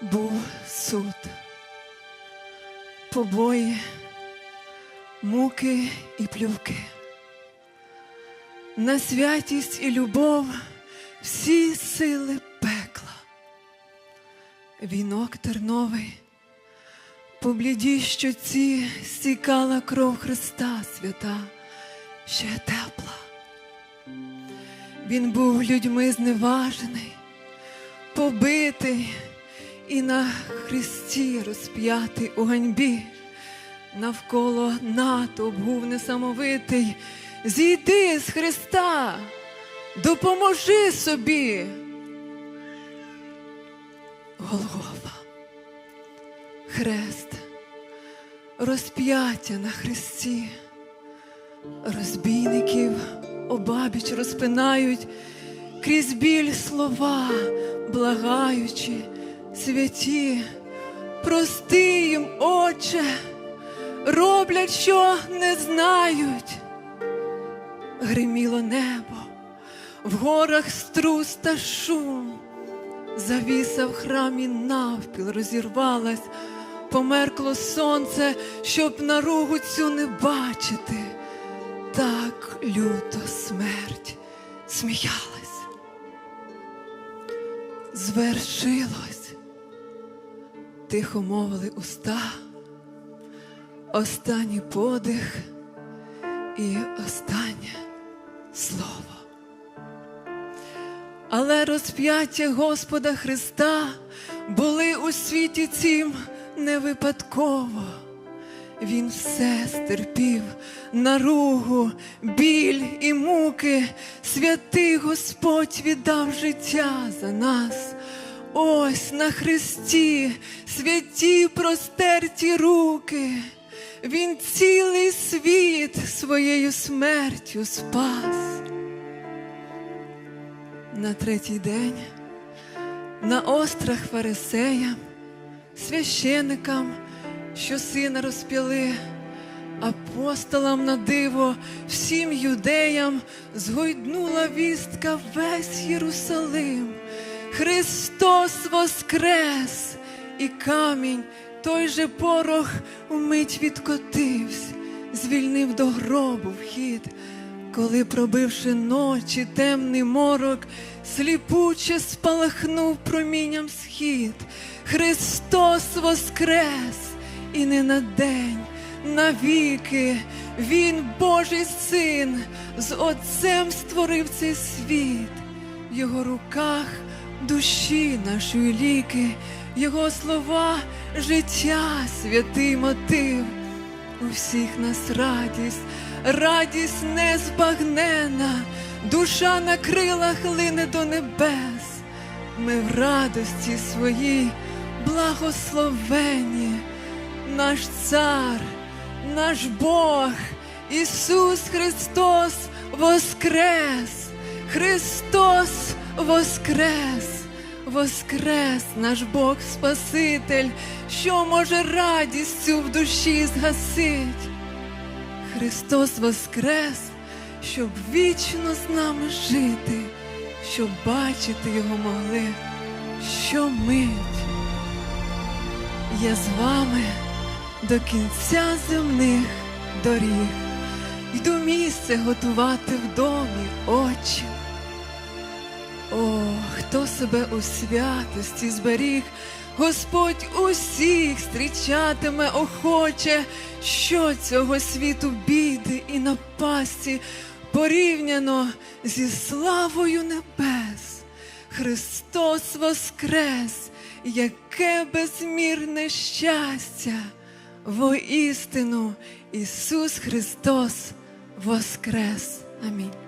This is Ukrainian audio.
був суд, побої, муки і плювки. На святість і любов всі сили пекла. Вінок терновий, по блідій щоці стікала кров Христа свята, ще тепла. Він був людьми зневажений, побитий і на хресті розп'ятий у ганьбі. Навколо натовп був несамовитий. Зійди з Христа, допоможи собі. Голгофа, хрест, розп'яття на хресті, розбійників обабіч розпинають крізь біль слова, благаючи, святі, прости їм, Отче, роблять, що не знають. Гриміло небо, в горах струс та шум, завіса в храмі навпіл розірвалась, померкло сонце, щоб наругу цю не бачити. Так люто смерть сміялась. Звершилось, тихо мовили уста, останній подих і останнє слово. Але розп'яття Господа Христа були у світі цім не випадково. Він все стерпів, наругу, біль і муки, святий Господь віддав життя за нас. Ось на Христі святі простерті руки. Він цілий світ своєю смертю спас. На третій день на острах фарисеям, священикам, що сина розп'яли, апостолам на диво, всім юдеям згойднула вістка весь Єрусалим. Христос воскрес, і камінь, той же порох вмить відкотився, звільнив до гробу вхід. Коли, пробивши ночі темний морок, сліпуче спалахнув промінням схід. Христос воскрес, і не на день, навіки, Він Божий син, з Отцем створив цей світ, в його руках душі нашої ліки, Його слова життя, святий мотив. У всіх нас радість, радість незбагнена, душа на крилах лине до небес. Ми в радості своїй благословені, наш цар, наш Бог, Ісус Христос воскрес, Христос воскрес. Воскрес наш Бог Спаситель, що може радістю в душі згасить. Христос Воскрес, щоб вічно з нами жити, щоб бачити Його могли щомить. Я з вами до кінця земних доріг, йду місце готувати в домі очі. О, хто себе у святості зберіг, Господь усіх зустрічатиме охоче, що цього світу біди і напасті порівняно зі славою небес. Христос воскрес, яке безмірне щастя, воістину Ісус Христос воскрес. Амінь.